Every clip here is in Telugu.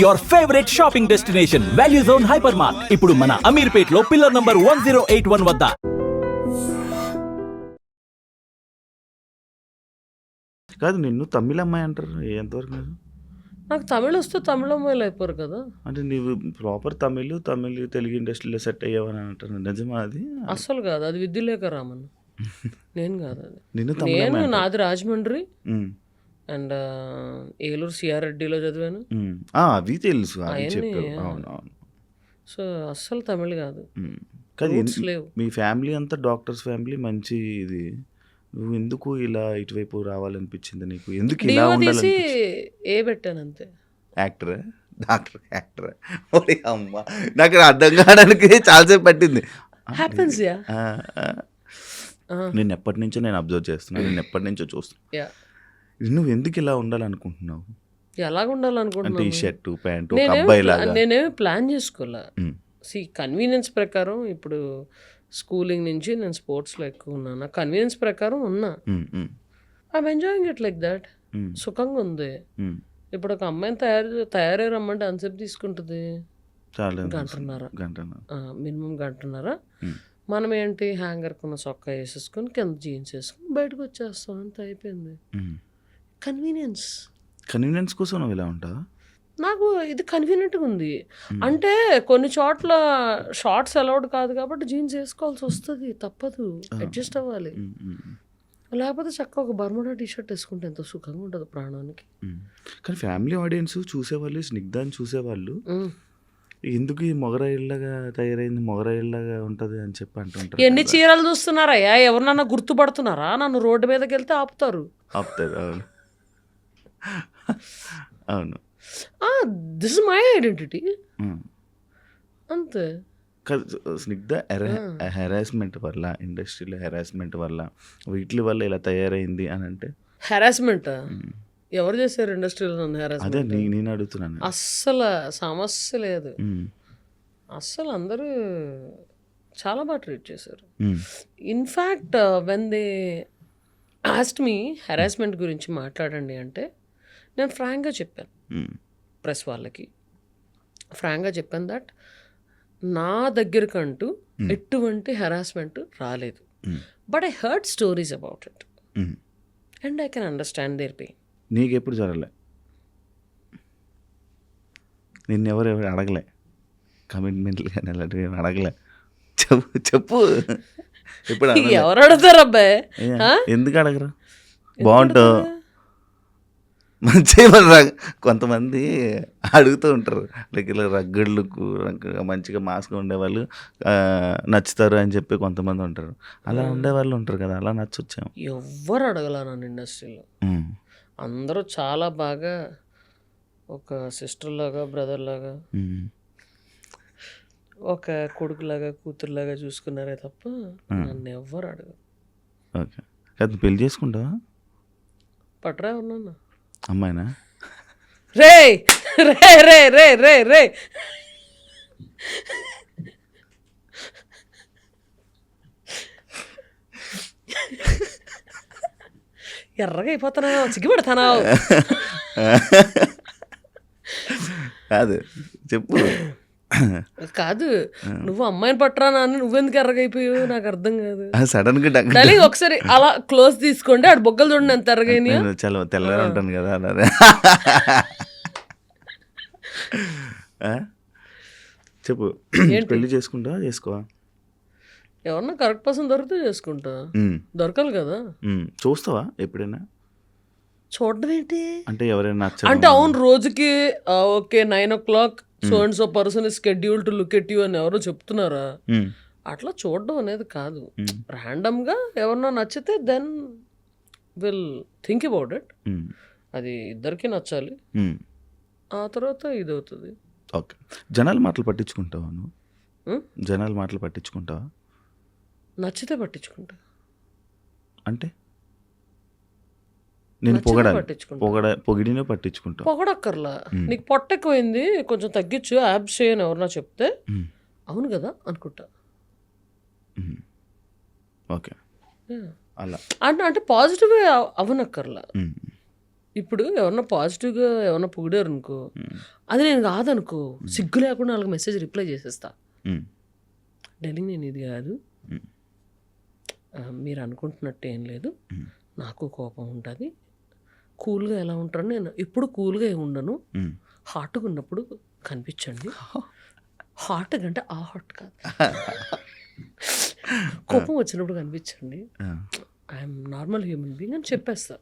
Your favourite shopping destination value zone hyper mart ఇప్పుడు మన అమీర్పేట్లో pillar number one zero eight one వద్ద. కాదు నిన్ను తమిళ అమ్మాయి అంటారు ఎంతవరకు నిజం? నాకు తమిళ వస్తే తమిళ అమ్మాయిలు అయిపోరు కదా. అంటే నీవు ప్రాపర్ తమిళ్ తమిళ్ తెలుగు ఇండస్ట్రీలో సెట్ అయ్యావని అంటారు. నిజమా అది? అస్సలు కాదు. అది విద్యులేఖ రామన్. నేను కాదు అది. నిన్ను తమిళ నేను. నాది రాజమండ్రి. అండ్ ఏలూరు సిఆర్రెడ్డిలో చదివాను. ఉమ్. ఆ, అవి తెలుసు. అవును సో అస్సలు తమిళ కాదు. లేవు. మీ ఫ్యామిలీ అంతా డాక్టర్స్ ఫ్యామిలీ మంచి ఇది. నువ్వు ఎందుకు ఇలా ఇటువైపు రావాలనిపించింది నీకు? ఎందుకు ఇలా ఉండాలని ఏ పెట్టాను అంతే. యాక్టర్? Doctor actor. ఓడి అమ్మ నాకు అర్థం కావడానికి చాలాసేపు పట్టింది. Happens yeah. నేను ఎప్పటి నుంచో నేను అబ్జర్వ్ చేస్తున్నాను నేను ఎప్పటి నుంచో చూస్తున్నా. యా నువ్వు ఎందుకు ఇలా ఉండాలనుకుంటున్నావు? ఎలాగ అంటే ఈ ఉండాలనుకుంటున్నాను షర్టు ప్యాంటు నేనేమి ప్లాన్ చేసుకోలే. సి కన్వీనియన్స్ ప్రకారం ఇప్పుడు స్కూలింగ్ నుంచి నేను స్పోర్ట్స్లో ఎక్కువ ఉన్నాను? నా కన్వీనియన్స్ ప్రకారం ఉన్నా. I'm enjoying it like that సుఖంగా ఉంది. ఇప్పుడు ఒక అమ్మాయిని తయారు తయారై రమ్మంటే ఎంతసేపు తీసుకుంటుంది? గంటన్నర. మినిమం గంటన్నర. మనం ఏంటి? హ్యాంగర్ కొన్న చొక్కా వేసేసుకొని కింద జీన్స్ వేసుకొని బయటకు వచ్చేస్తాం. అంత అయిపోయింది. కన్వీనియన్స్. కన్వీనియన్స్ కోసం నువ్వు ఇలా ఉంటావా? నాకు ఇది కన్వీనియంట్గా ఉంది. అంటే కొన్ని చోట్ల షార్ట్స్ అలౌడ్ కాదు కాబట్టి జీన్స్ వేసుకోవాల్సి వస్తుంది. తప్పదు. అడ్జస్ట్ అవ్వాలి. లేకపోతే చక్కగా ఒక బర్మడా టీ షర్ట్ వేసుకుంటే ఎంతో సుఖంగా ఉంటుంది ప్రాణానికి. కానీ ఫ్యామిలీ ఆడియన్స్ చూసేవాళ్ళు స్నిగ్ధాన్ని చూసేవాళ్ళు. ఎందుకు ఈ మొగరాయిల్లాగా తయారైంది? మొగరాయిల్లాగా ఉంటది అని చెప్పి అంటుంటారు ఎన్ని. చీరలు చూస్తున్నారయ్యా? ఎవరినన్నా గుర్తుపడుతున్నారా? నన్ను రోడ్డు మీదకి వెళ్తే ఆపుతారు ఆపుతారు అవును. This is my identity. అంతే. స్నిగ్ధ హెరాస్మెంట్ వల్ల ఇండస్ట్రీలో హెరాస్మెంట్ వల్ల వీటి వల్ల ఇలా తయారైంది అని అంటే? హెరాస్మెంట్ ఎవరు చేశారు ఇండస్ట్రీలో నన్ను అదే హెరాస్మెంట్ నీ- నేను అడుగుతున్నాను. అస్సలు సమస్య లేదు. ఉమ్, అస్సలు అందరూ చాలా బాగా ట్రీట్ చేశారు. In fact when they asked me harassment గురించి మాట్లాడండి అంటే నేను ఫ్రాంక్గా చెప్పాను. ఉమ్, ప్రెస్ వాళ్ళకి. ఫ్రాంక్గా చెప్పాను దట్ నా దగ్గరకంటూ ఎటువంటి హెరాస్మెంట్ రాలేదు. But I heard stories about it. And I can understand their pain నీకు ఎప్పుడు జరగలే? నిన్ను ఎవరు ఎవరు అడగలే? కమిట్మెంట్లు కానీ అలాంటివి అడగలే? చెప్పు చెప్పు. అడగలే. ఎవరు అడుగుతారు అబ్బాయి? ఎందుకు అడగరు? బాగుంటావు మంచి కొంతమంది అడుగుతూ ఉంటారు. లైక్ ఇలా రగ్గడ్లకు మంచిగా మాస్గా ఉండేవాళ్ళు నచ్చుతారు అని చెప్పి కొంతమంది ఉంటారు. అలా ఉండేవాళ్ళు ఉంటారు కదా అలా నచ్చొచ్చాము. ఎవ్వరు అడగల నన్ను ఇండస్ట్రీలో. అందరూ చాలా బాగా ఒక సిస్టర్ లాగా బ్రదర్ లాగా ఒక కొడుకులాగా కూతురులాగా చూసుకున్నారే తప్ప నన్ను ఎవ్వరు అడగరు. ఓకే. కాదు పెళ్ళి చేసుకుంటావా? పట్రా ఉన్నాను అమ్మాయినా? రే రే రే రే రే రే ఎర్రగా అయిపోతున్నావు సిగ్గుపడుతున్నావు కాదు చెప్పు. కాదు. నువ్వు అమ్మాయిని పట్టరా అని నువ్వెందుకు ఎర్రగా అయిపోయావు నాకు అర్థం కాదు. సడన్గా డగ్ డార్లింగ్ ఒకసారి అలా క్లోజ్ తీసుకోండి ఆడు బొగ్గలు చూడండి ఎంత ఎర్రగైనాయో. నేను చాలా తెల్లగా ఉంటాను కదా? చెప్పు. పెళ్ళి చేసుకుంటావా చేసుకోవా ఎవరన్నా కరెక్ట్ పర్సన్ దొరికితే చేసుకుంటా. దొరకాలి కదా. చూస్తావా ఎప్పుడైనా? చూడడం ఏంటి అంటే ఎవరైనా అంటే అవును రోజుకి okay nine o'clock so and so person schedule to look at you అని ఎవరో చెప్తున్నారా? అట్లా చూడడం అనేది కాదు. ర్యాండమ్గా ఎవరన్నా నచ్చితే then will think about it అది ఇద్దరికి నచ్చాలి. ఆ తర్వాత ఇది అవుతుంది ఓకే జనాల మాటలు పట్టించుకుంటావా నువ్వు? జనాల మాటలు పట్టించుకుంటావా? నచ్చితే పట్టించుకుంటా. అంటే? నేను పట్టించుకుంటా. పొగడ పొగిడినే పట్టించుకుంటావు పొగడక్కర్లా. నీకు పొట్ట ఎక్కువైంది కొంచెం తగ్గించు యాబ్స్ చేయని ఎవరన్నా చెప్తే. అవును కదా అనుకుంటా. ఓకే. అలా. అంటే అంటే పాజిటివ్ అవనక్కర్లా. ఇప్పుడు ఎవరన్నా పాజిటివ్గా ఎవరన్నా పొగిడారు అనుకో అది నేను కాదనుకో సిగ్గు లేకుండా వాళ్ళకి మెసేజ్ రిప్లై చేసేస్తా. ఢిల్లీ నేను ఇది కాదు. మీరు అనుకుంటున్నట్టు ఏం లేదు. నాకు కోపం ఉంటుంది. కూల్గా ఎలా ఉంటాను నేను ఎప్పుడు కూల్గా ఉండను. హాట్గా ఉన్నప్పుడు కనిపించండి. హాట్ అంటే ఆ హాట్ కాదు. కోపం వచ్చినప్పుడు కనిపించండి. ఐఎమ్ నార్మల్ హ్యూమన్ బీయింగ్ అని చెప్పేస్తా.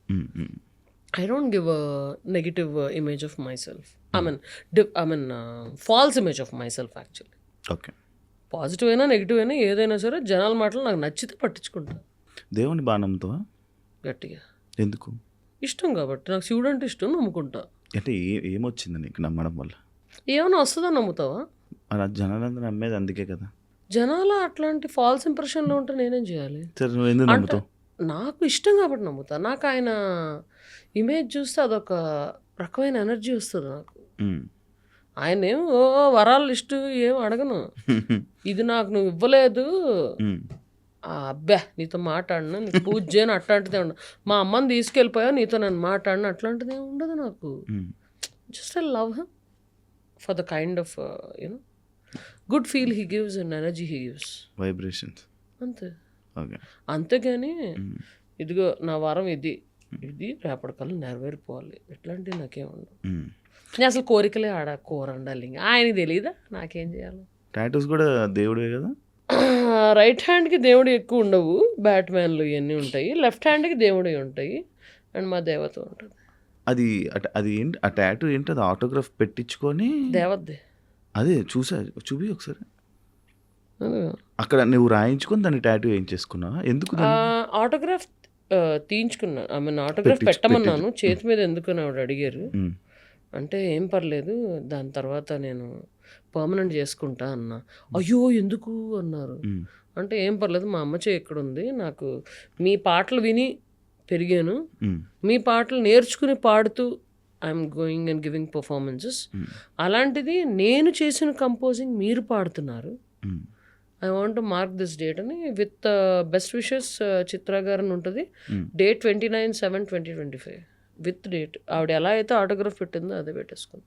I don't give negative image of myself I mean I mean false image of myself actually. Okay. Positive అయినా నెగిటివ్ అయినా ఏదైనా సరే జనాల మాటలు నాకు నచ్చితే పట్టించుకుంటా. దేవుని బాణంతో? గట్టిగా. ఎందుకు? ఇష్టం కాబట్టి నాకు శివుడు అంటే ఇష్టం నమ్ముకుంటా. అంటే ఏ ఏమొచ్చింది నీకు నమ్మడం వల్ల? ఏమైనా వస్తుందని నమ్ముతావా? ఆ జనాలందరూ నమ్మేది అందుకే కదా. జనాల అట్లాంటి ఫాల్స్ ఇంప్రెషన్లో ఉంటే నేనేం చేయాలి? సరే నువ్వు ఎందుకు అంటే నమ్ముతావు? నాకు ఇష్టం కాబట్టి నమ్ముతా. నాకు ఆయన ఇమేజ్ చూస్తే అదొక రకమైన ఎనర్జీ వస్తుంది నాకు. ఆయన ఏం ఓ వరాల లిస్టు ఏం అడగను. ఇది నాకు నువ్వు ఇవ్వలేదు. అబ్బా నీతో మాట్లాడినా నీకు పూజ చేయను అట్లాంటిదే ఉండదు మా అమ్మని తీసుకెళ్ళిపోయా నీతో నేను మాట్లాడిన అట్లాంటిది ఉండదు నాకు. Just I love him for the kind of you know good feel he gives and energy he gives vibrations అంతే. అంతేగాని. ఇదిగో నా వారం ఇది. ఇది రేపటికల్లా నెరవేరిపోవాలి. ఇట్లాంటివి నాకేం ఉండవు ఉమ్. నేను అసలు కోరికలే ఆడ కూర ఉండాలి ఇంకా. ఆయనకి తెలియదా నాకేం చేయాలి? టాటూస్ కూడా దేవుడివే కదా? రైట్ హ్యాండ్కి దేవుడు ఎక్కువ ఉండవు. బ్యాట్మ్యాన్లు ఇవన్నీ ఉంటాయి. లెఫ్ట్ హ్యాండ్కి దేవుడు ఉంటాయి. అండ్ మా దేవత ఉంటుంది. అది అట- అది ఏంటి ఆ టాటూ ఏంటి అది ఆటోగ్రాఫ్ పెట్టించుకొని దేవతది అదే చూసా చూపి ఒకసారి. అక్కడ నువ్వు రాయించుకొని దాన్ని టాటూ ఏం చేసుకున్నావా ఎందుకు? ఆటోగ్రాఫ్ తీయించుకున్నాను ఐ మీన్ ఆటోగ్రాఫ్ పెట్టమన్నాను. చేతి మీద ఎందుకు అని ఆవిడ అడిగారు. అంటే ఏం పర్లేదు దాని తర్వాత నేను పర్మనెంట్ చేసుకుంటా అన్న అయ్యో ఎందుకు అన్నారు. అంటే ఏం పర్లేదు మా అమ్మ చేయి ఎక్కడ ఉంది నాకు మీ పాటలు విని పెరిగాను. మీ పాటలు నేర్చుకుని పాడుతూ I'm going and giving performances. అలాంటిది నేను చేసిన కంపోజింగ్ మీరు పాడుతున్నారు. I want mark this date అని with best wishes Chitra garu అని ఉంటుంది. Date twenty nine seven twenty twenty five with date. ఆవిడ ఎలా అయితే ఆటోగ్రాఫ్ పెట్టిందో అదే పెట్టేసుకుంది.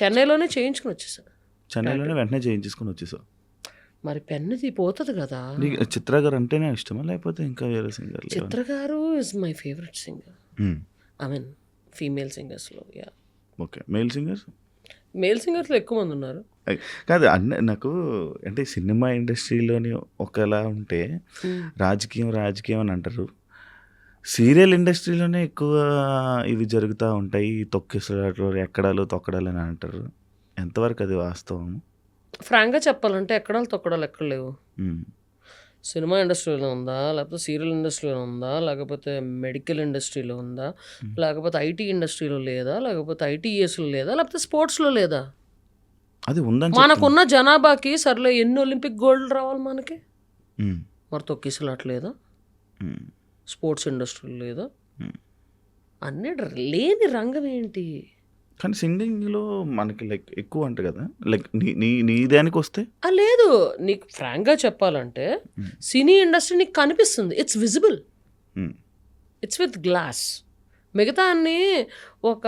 చెన్నైలోనే చేయించుకుని వచ్చేసా. చెన్నైలోనే వెంటనే చేయించేసుకొని వచ్చేసావు మరి పెన్నది పోతుంది కదా. చిత్ర గారు అంటేనే ఇష్టమా? లేకపోతే ఇంకా వేరే singer Chitra garu is my favourite singer I mean female సింగర్స్లో yeah okay. Male singers male సింగర్స్లో ఎక్కువ మంది ఉన్నారు. కాదు అన్న నాకు అంటే సినిమా ఇండస్ట్రీలోని ఒకలా ఉంటే రాజకీయం రాజకీయం అని అంటారు. సీరియల్ ఇండస్ట్రీలోనే ఎక్కువ ఇవి జరుగుతూ ఉంటాయి. తొక్కిసలాట్లు ఎక్కడాలు తొక్కడాలు అని అంటారు. ఎంతవరకు అది వాస్తవం? ఫ్రాంక్గా చెప్పాలంటే ఎక్కడాలు తొక్కడాలు ఎక్కడ లేవు. సినిమా ఇండస్ట్రీలో ఉందా? లేకపోతే సీరియల్ ఇండస్ట్రీలో ఉందా? లేకపోతే మెడికల్ ఇండస్ట్రీలో ఉందా? లేకపోతే ఐటీ ఇండస్ట్రీలో లేదా? లేకపోతే ఐటీఎస్లో లేదా? లేకపోతే స్పోర్ట్స్లో లేదా? అది ఉందని. మనకున్న జనాభాకి సర్లే ఎన్ని ఒలింపిక్ గోల్డ్ రావాలి మనకి. మరి తొక్కిసలాట్లేదా ఉమ్. స్పోర్ట్స్ ఇండస్ట్రీలో లేదా Hmm. అన్నిటి లేని రంగం ఏంటి కానీ సింగింగ్లో మనకి లైక్ ఎక్కువ అంట కదా లైక్ నీ నీ దానికి వస్తే లేదు నీకు ఫ్రాంక్గా చెప్పాలంటే సినీ ఇండస్ట్రీ నీకు కనిపిస్తుంది it's visible. It's with glass మిగతా అన్ని ఒక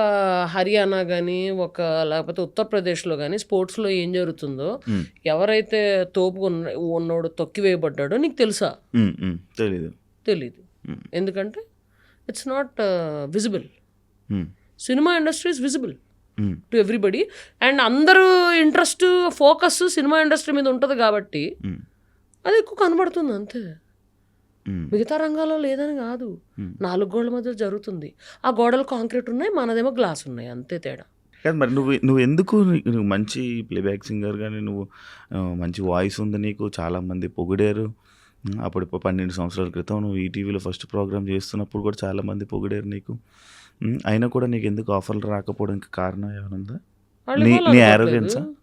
హర్యానా కానీ ఒక లేకపోతే ఉత్తరప్రదేశ్లో కానీ స్పోర్ట్స్లో ఏం జరుగుతుందో ఉమ్. ఎవరైతే తోపు ఉన్న ఉన్నోడు తొక్కివేయబడ్డాడో నీకు తెలుసా. తెలీదు తెలీదు Hmm. ఎందుకంటే it's not visible. Cinema industry is visible. To everybody and అందరూ ఇంట్రెస్ట్ ఫోకస్ సినిమా ఇండస్ట్రీ మీద ఉంటుంది కాబట్టి ఉమ్. అది ఎక్కువ కనబడుతుంది అంతే ఉమ్. మిగతా రంగాల్లో లేదని కాదు Hmm. నాలుగు గోడల మధ్య జరుగుతుంది ఆ గోడలు కాంక్రీట్ ఉన్నాయి మనదేమో గ్లాస్ ఉన్నాయి అంతే తేడా కాదు మరి నువ్వు నువ్వు ఎందుకు నువ్వు మంచి ప్లేబ్యాక్ సింగర్ కానీ నువ్వు మంచి వాయిస్ ఉంది నీకు చాలామంది పొగిడారు అప్పుడు ఇప్పుడు పన్నెండు సంవత్సరాల క్రితం నువ్వు ఈటీవీలో ఫస్ట్ ప్రోగ్రామ్ చేస్తున్నప్పుడు కూడా చాలామంది పొగిడారు నీకు. అయినా కూడా నీకు ఎందుకు ఆఫర్లు రాకపోవడానికి కారణం ఏమైనా ఉందా? నీ- నీ?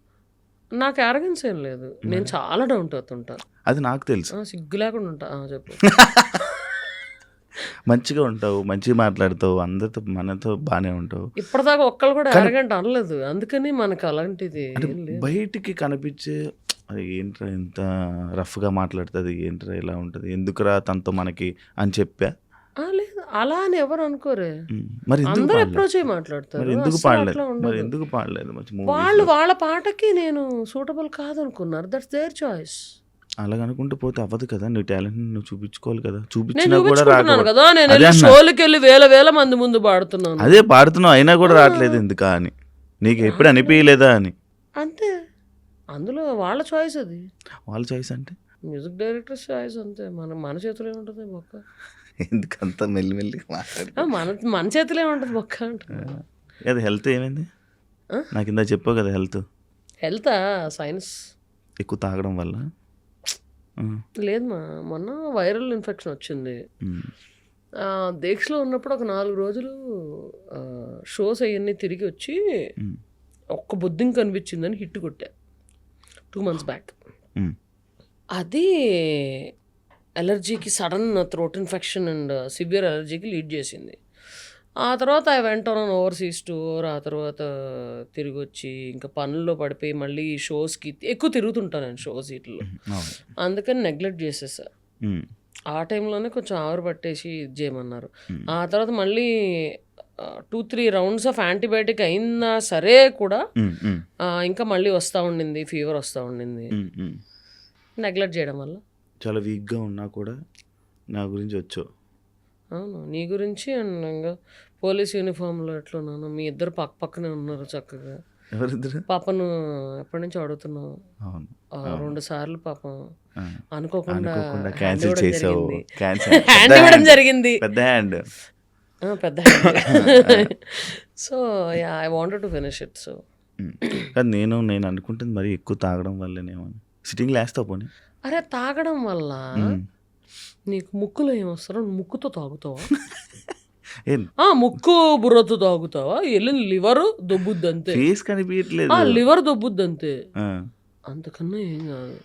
నాకు అరగెన్స్ ఏం లేదు. నేను చాలా డౌన్ టు ఎర్త్ ఉంటా అది నాకు తెలుసు. సిగ్గు లేకుండా ఉంటా. చెప్పు. మంచిగా ఉంటావు మంచిగా మాట్లాడతావు అందరితో మనతో బాగానే ఉంటావు. ఇప్పటిదాకా ఒక్కళ్ళు కూడా అరగంట అనలేదు. అందుకని మనకు అలాంటిది బయటికి కనిపించే అది ఏంట్రా ఇంత రఫ్గా మాట్లాడుతుంది ఏంట్రా ఇలా ఉంటుంది ఎందుకురా తనతో మనకి అని చెప్పా? లేదు అలా అని ఎవరు అనుకోరే. మరి అందరూ అప్రోచ్ అయ్యి మాట్లాడతారు? ఎందుకు పాడలేదు? మరి. ఎందుకు పాడలేదు వాళ్ళు వాళ్ళ పాటకి నేను సూటబుల్ కాదనుకున్నారు. దట్స్ దేర్ చాయిస్ అలాగ అనుకుంటూ పోతే అవ్వదు కదా నీ టాలెంట్ నువ్వు చూపించుకోవాలి కదా. చూపించినా కూడా కదా నేను. షోలకి వెళ్ళి వేల వేల మంది ముందు పాడుతున్నాను. అదే పాడుతున్నావు అయినా కూడా రావట్లేదు ఎందుకా అని. నీకు ఎప్పుడు అనిపించలేదా అని? అంతే. అందులో వాళ్ళ చాయిస్ అది. వాళ్ళ చాయిస్ అంటే? మ్యూజిక్ డైరెక్టర్ చాయిస్ అంతే. మన మన చేతిలో ఏముంటుంది మొక్క ఎందుకంత మెల్లిమెల్లిగా మాట్లాడు మన మన చేతిలో ఏముంటుంది మొక్క అంటున్నా అది హెల్త్ ఏమైంది? నాకు ఇందా చెప్పావు కదా హెల్త్ హెల్త్ సైన్స్ ఎక్కువ తాగడం వల్ల? లేదు మా మొన్న వైరల్ ఇన్ఫెక్షన్ వచ్చింది. దీక్షలో ఉన్నప్పుడు ఒక నాలుగు రోజులు షోస్ అవన్నీ తిరిగి వచ్చి ఒక్క బొద్దింక కనిపించిందని హిట్ కొట్టా. Two months back. ఉమ్, అది అలర్జీకి sudden throat infection and severe అలర్జీకి lead చేసింది. ఆ తర్వాత I went on overseas tour ఆ తర్వాత తిరిగి వచ్చి ఇంకా పనుల్లో పడిపోయి మళ్ళీ షోస్కి ఎక్కువ తిరుగుతుంటాను నేను షోస్ వీటిలో అవును. అందుకని నెగ్లెక్ట్ చేసేసా. ఉమ్, ఆ టైంలోనే కొంచెం ఆవిరి పట్టేసి ఇది చేయమన్నారు Hmm. ఆ తర్వాత మళ్ళీ two three rounds of antibiotic అయినా సరే కూడా ఇంకా మళ్ళీ వస్తూ ఉండింది ఫీవర్ వస్తూ ఉండింది. నెగ్లెక్ట్ చేయడం వల్ల. చాలా వీక్గా ఉన్నా కూడా నా గురించి వచ్చావు. అవును నీ గురించి అండ్ ఇంకా పోలీస్ యూనిఫామ్లో ఎట్లున్నాను మీ ఇద్దరు పక్క పక్కనే ఉన్నారు చక్కగా. పాపను ఎప్పటి నుంచి అడుగుతున్నావు. రెండు సార్లు పాపం. అనుకోకుండా క్యాన్సిల్ చేసావు. హ్యాండ్ ఇవ్వడం జరిగింది. పెద్ద హ్యాండ్ పెద్ద so yeah I wanted to finish it so కానీ నేను నేను అనుకుంటుంది మరి ఎక్కువ తాగడం వల్లనేమో సిట్టింగ్ లేస్తావు పోనీ? అరే తాగడం వల్ల ఉమ్. నీకు ముక్కులో ఏమొస్తారో ముక్కుతో తాగుతావా? ముక్కు బుర్రతో తాగుతావా? వెళ్ళిన లివర్ దొబ్బుద్ది అంతే ఫేస్ కనిపించట్లేదు. ఆ లివర్ దొబ్బుద్ది అంతే అంతకన్నా ఏం కాదు.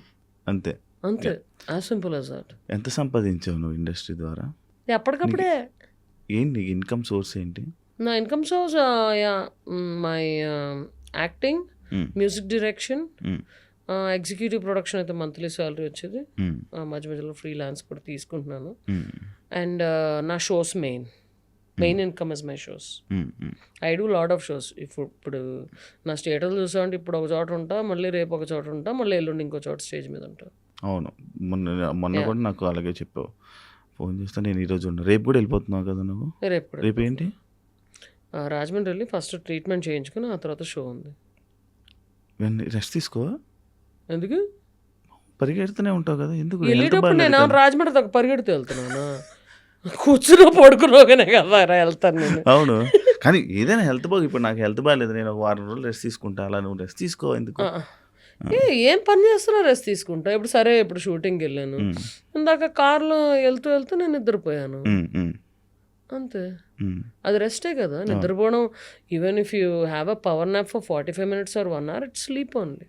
అంతే. అంతే. యాజ్ సింపుల్ యాజ్ దట్ ఎంత సంపాదించావు నువ్వు ఇండస్ట్రీ ద్వారా? ఎప్పటికప్పుడే. ఏంటి నీకు ఇన్కమ్ సోర్స్ ఏంటి? నా income source yeah my acting music direction executive production అయితే మంత్లీ సాలరీ వచ్చేది. మధ్య మధ్యలో ఫ్రీలాన్స్ కూడా తీసుకుంటున్నాను. అండ్ నా shows main. Main income is my shows. I do lot of shows. ఇప్పుడు ఇప్పుడు నా స్టేటస్ చూసామంటే ఇప్పుడు ఒక చోట ఉంటా మళ్ళీ రేపు ఒక చోట ఉంటా మళ్ళీ ఎల్లుండి ఇంకో చోట స్టేజ్ మీద ఉంటా. అవును. మొన్న మొన్న కూడా నాకు అలాగే చెప్పావు. ఫోన్ చేస్తే నేను ఈరోజు ఉన్నా రేపు కూడా వెళ్ళిపోతున్నావు కదా నువ్వు? రేపు. రేపు ఏంటి? రాజమండ్రి వెళ్ళి ఫస్ట్ ట్రీట్మెంట్ చేయించుకుని ఆ తర్వాత షో ఉంది. రెస్ట్ తీసుకో ఎందుకు? పరిగెడుతూనే ఉంటావు కదా ఎందుకు? వెళ్ళేటప్పుడు నేను రాజమండ్రి దాకా పరిగెడుతూ వెళ్తున్నానా? కూర్చుని పడుకున్నాగానే కదా వెళ్తాను నేను. అవును. కానీ ఏదైనా హెల్త్ బాగు ఇప్పుడు నాకు హెల్త్ బాగాలేదు నేను ఒక వారం రోజులు రెస్ట్ తీసుకుంటా అలా నువ్వు రెస్ట్ తీసుకో ఎందుకు? ఏ పని చేస్తున్నా రెస్ట్ తీసుకుంటా. ఇప్పుడు సరే ఇప్పుడు షూటింగ్కి వెళ్ళాను. ఇందాక కార్లో వెళ్తూ వెళ్తూ నేను నిద్రపోయాను. అంతే. అది రెస్టే కదా. నిద్రపోవడం even if you have a power nap for forty five minutes or one hour it's sleep only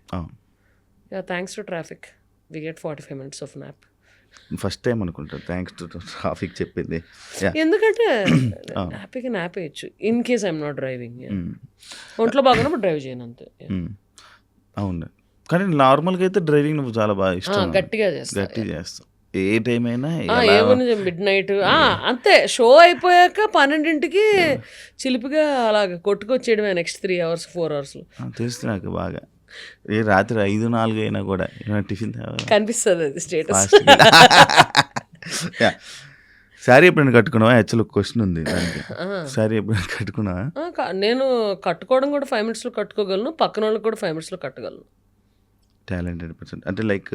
yeah thanks to traffic we get forty five minutes of nap first time అనుకుంటా. థ్యాంక్స్ టు ట్రాఫిక్ చెప్పింది. ఎందుకంటే హ్యాపీగా నాప్ వేయచ్చు in case I'm not driving ఒంట్లో బాగున్నప్పుడు డ్రైవ్ చేయను అంతే. అవును. కానీ నార్మల్గా అయితే డ్రైవింగ్ నువ్వు చాలా బాగా ఇష్టం గట్టిగా చేస్తా గట్టి చేస్తావు ఏ టైం అయినా ఏముంది మిడ్ నైట్ అంతే షో అయిపోయాక పన్నెండింటికి చిలిపిగా అలాగ కొట్టుకొచ్చేయడమే next three hours four hours తెలుసు నాకు బాగా. ఏ రాత్రి ఐదు నాలుగు అయినా కూడా ఏమైనా టిఫిన్? కనిపిస్తుంది అది స్టేటస్. శారీ ఎప్పుడైనా కట్టుకున్నావా? యాక్చువల్ క్వశ్చన్ ఉంది దానికి. శారీ ఎప్పుడైనా కట్టుకున్నావా? నేను కట్టుకోవడం కూడా ఫైవ్ మినిట్స్లో కట్టుకోగలను పక్కన వాళ్ళకి కూడా ఫైవ్ మినిట్స్లో కట్టగలను. టాలెంటెడ్ పర్సన్ అంటే లైక్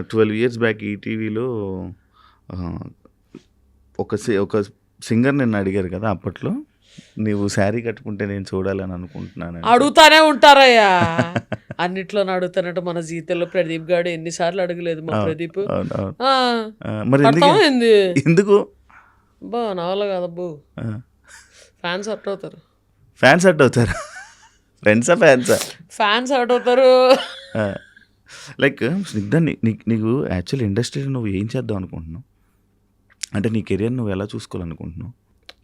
ట్వెల్వ్ ఇయర్స్ బ్యాక్ ఈటీవీలో ఒక సి- ఒక సింగర్ నిన్ను అడిగారు కదా అప్పట్లో నీవు శారీ కట్టుకుంటే నేను చూడాలని అనుకుంటున్నాను అడుగుతానే ఉంటారయ్యా. అన్నిట్లో అడుగుతానట్టు మన జీతంలో ప్రదీప్ గాడు ఎన్నిసార్లు అడగలేదు మా ప్రదీప్. మరి ఎందుకు బా నా వల్ల కాదబ్బు ఫ్యాన్స్ హర్ట్ అవుతారు. ఫ్యాన్స్ అట్ అవుతారా. ఫ్రెండ్సా ఫ్యాన్సా ఫ్యాన్స్ హర్ట్ అవుతారు లైక్ స్నిగ్ధ నీ- నీ- నీకు యాక్చువల్ ఇండస్ట్రీలో నువ్వు ఏం చేద్దాం అనుకుంటున్నావు? అంటే నీ కెరియర్ నువ్వు ఎలా చూసుకోవాలనుకుంటున్నావు?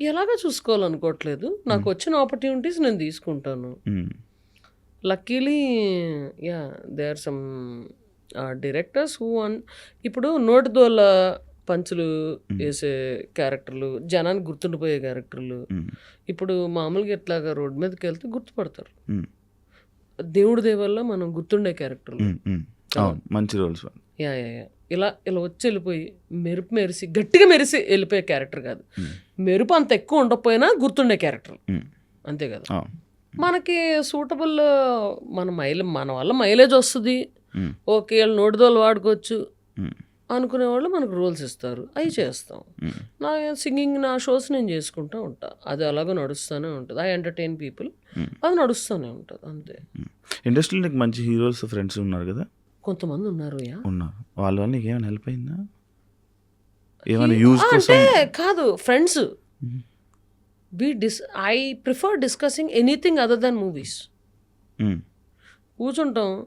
ఎలాగా చూసుకోవాలనుకోవట్లేదు. నాకు వచ్చిన ఆపర్చునిటీస్ నేను తీసుకుంటాను. Luckily yeah they are some directors who అన్ ఇప్పుడు నోటి దోల పంచులు వేసే క్యారెక్టర్లు జనానికి గుర్తుండిపోయే క్యారెక్టర్లు. ఇప్పుడు మామూలుగా ఇట్లాగా రోడ్డు మీదకి వెళ్తే గుర్తుపడతారు. దేవుడి దేవల్ల మనం గుర్తుండే క్యారెక్టర్లు. మంచి రోల్స్ యా యా యా. ఇలా ఇలా వచ్చి వెళ్ళిపోయి మెరుపు మెరిసి గట్టిగా మెరిసి వెళ్ళిపోయే క్యారెక్టర్ కాదు. మెరుపు అంత ఎక్కువ ఉండకపోయినా గుర్తుండే క్యారెక్టర్ అంతే కదా. మనకి సూటబుల్ మన మైల్ మన వల్ల మైలేజ్ వస్తుంది. ఓకే వీళ్ళు నోటిదోలు వాడుకోవచ్చు. అనుకునే వాళ్ళు మనకు రోల్స్ ఇస్తారు. అవి చేస్తాం. నా సింగింగ్ నా షోస్ నేను చేసుకుంటూ ఉంటా. అది అలాగో నడుస్తూనే ఉంటుంది. I entertain people. అది నడుస్తూనే ఉంటుంది. అంతే. ఇండస్ట్రీలో నీకు మంచి హీరోస్ ఫ్రెండ్స్ ఉన్నారు కదా? కొంతమంది ఉన్నారు యా. ఉన్నారు. వాళ్ళ వల్ల నీకు ఏమైనా హెల్ప్ అయిందా? ఏమైనా యూజ్ అంటే కాదు friends. We dis I prefer discussing anything other than movies కూర్చుంటాం.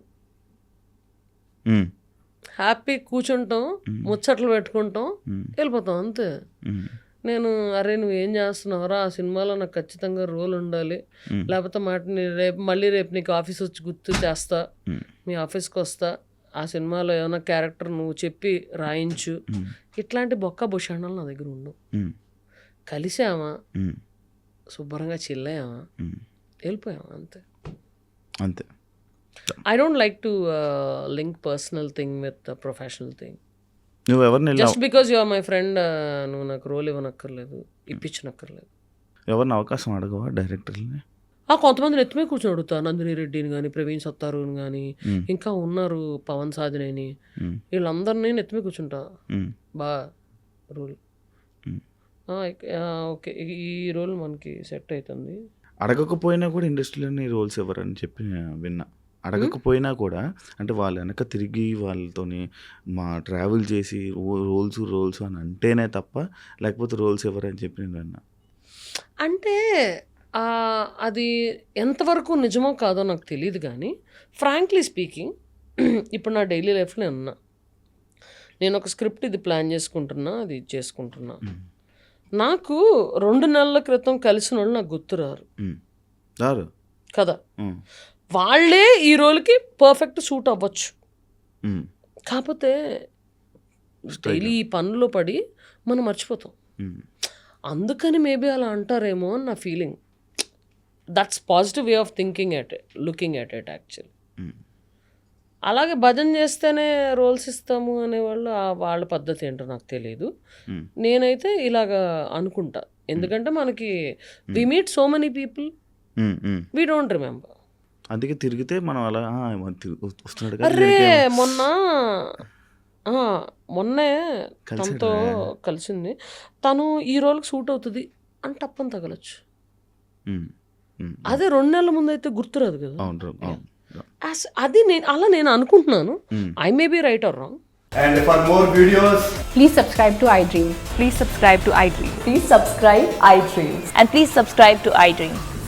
హ్యాపీ కూర్చుంటాం ముచ్చట్లు పెట్టుకుంటాం వెళ్ళిపోతాం అంతే. నేను అరే నువ్వు ఏం చేస్తున్నావురా? ఆ సినిమాలో నాకు ఖచ్చితంగా రోల్ ఉండాలి. లేకపోతే మాట రేపు మళ్ళీ రేపు నీకు ఆఫీస్ వచ్చి గుర్తు చేస్తా. మీ ఆఫీస్కి వస్తా. ఆ సినిమాలో ఏమైనా క్యారెక్టర్ నువ్వు చెప్పి రాయించు. ఇట్లాంటి బొక్క భూషణాలు నా దగ్గర ఉండవు ఉమ్, కలిసామా? శుభ్రంగా చిల్లయామా. వెళ్ళిపోయామా? అంతే. అంతే. I don't like to link personal thing with professional thing నువ్వు ఎవరిని just because you are my friend నువ్వు నాకు రోల్ ఇవ్వనక్కర్లేదు ఇప్పించనక్కర్లేదు. ఎవరిని అవకాశం అడగవా డైరెక్టర్ని ఆ కొంతమంది ఎత్తుమే కూర్చొని అడుగుతా నందిని రెడ్డిని కానీ ప్రవీణ్ సత్తారుని కానీ. ఇంకా ఉన్నారు పవన్ సాధినేని వీళ్ళందరినీ నెత్తిమే కూర్చుంటా. బా రోల్. ఓకే ఈ రోల్ మనకి సెట్ అవుతుంది. అడగకపోయినా కూడా ఇండస్ట్రీలోని రోల్స్ ఎవరని చెప్పి నేను విన్నా. అడగకపోయినా కూడా అంటే వాళ్ళ వెనక తిరిగి వాళ్ళతోని మా ట్రావెల్ చేసి రోల్స్ రోల్స్ అని అంటేనే తప్ప లేకపోతే రోల్స్ ఎవరని చెప్పి నేను విన్నా. అంటే అది ఎంతవరకు నిజమో కాదో నాకు తెలియదు కానీ ఫ్రాంక్లీ స్పీకింగ్ ఇప్పుడు నా డైలీ లైఫ్లో నేను ఉన్నా. నేను ఒక స్క్రిప్ట్ ఇది ప్లాన్ చేసుకుంటున్నా అది ఇది చేసుకుంటున్నా నాకు రెండు నెలల క్రితం కలిసిన వాళ్ళు నాకు గుర్తురారు. కదా? వాళ్ళే ఈ రోల్కి పర్ఫెక్ట్ సూట్ అవ్వచ్చు. కాకపోతే డైలీ ఈ పనుల్లో పడి మనం మర్చిపోతాం. అందుకని మేబీ అలా అంటారేమో అని నా feeling that's positive way of thinking at looking at it actually. అలాగే భజన చేస్తేనే రోల్స్ ఇస్తాము అనేవాళ్ళు ఆ వాళ్ళ పద్ధతి ఏంటో నాకు తెలియదు. నేనైతే ఇలాగా అనుకుంటా. ఎందుకంటే మనకి we meet so many people. We don't remember అందుకే తిరిగితే మనం అలా "ఆ, ఏమో తిరిగి వస్తు- వస్తున్నాడు కదా అరే మొన్న ఆ, మొన్నే? తనతో కలిసింది తను ఈ రోల్కి సూట్ అవుతుంది అని టప్పని తగలచ్చు. అదే రెండు నెలల ముందు అయితే గుర్తురాదు కదా అది నేను అలా నేను అనుకుంటున్నాను. I may be right or wrong And for more videos, Please subscribe to iDream. Please subscribe to iDream. Please subscribe iDream. And please subscribe to iDream.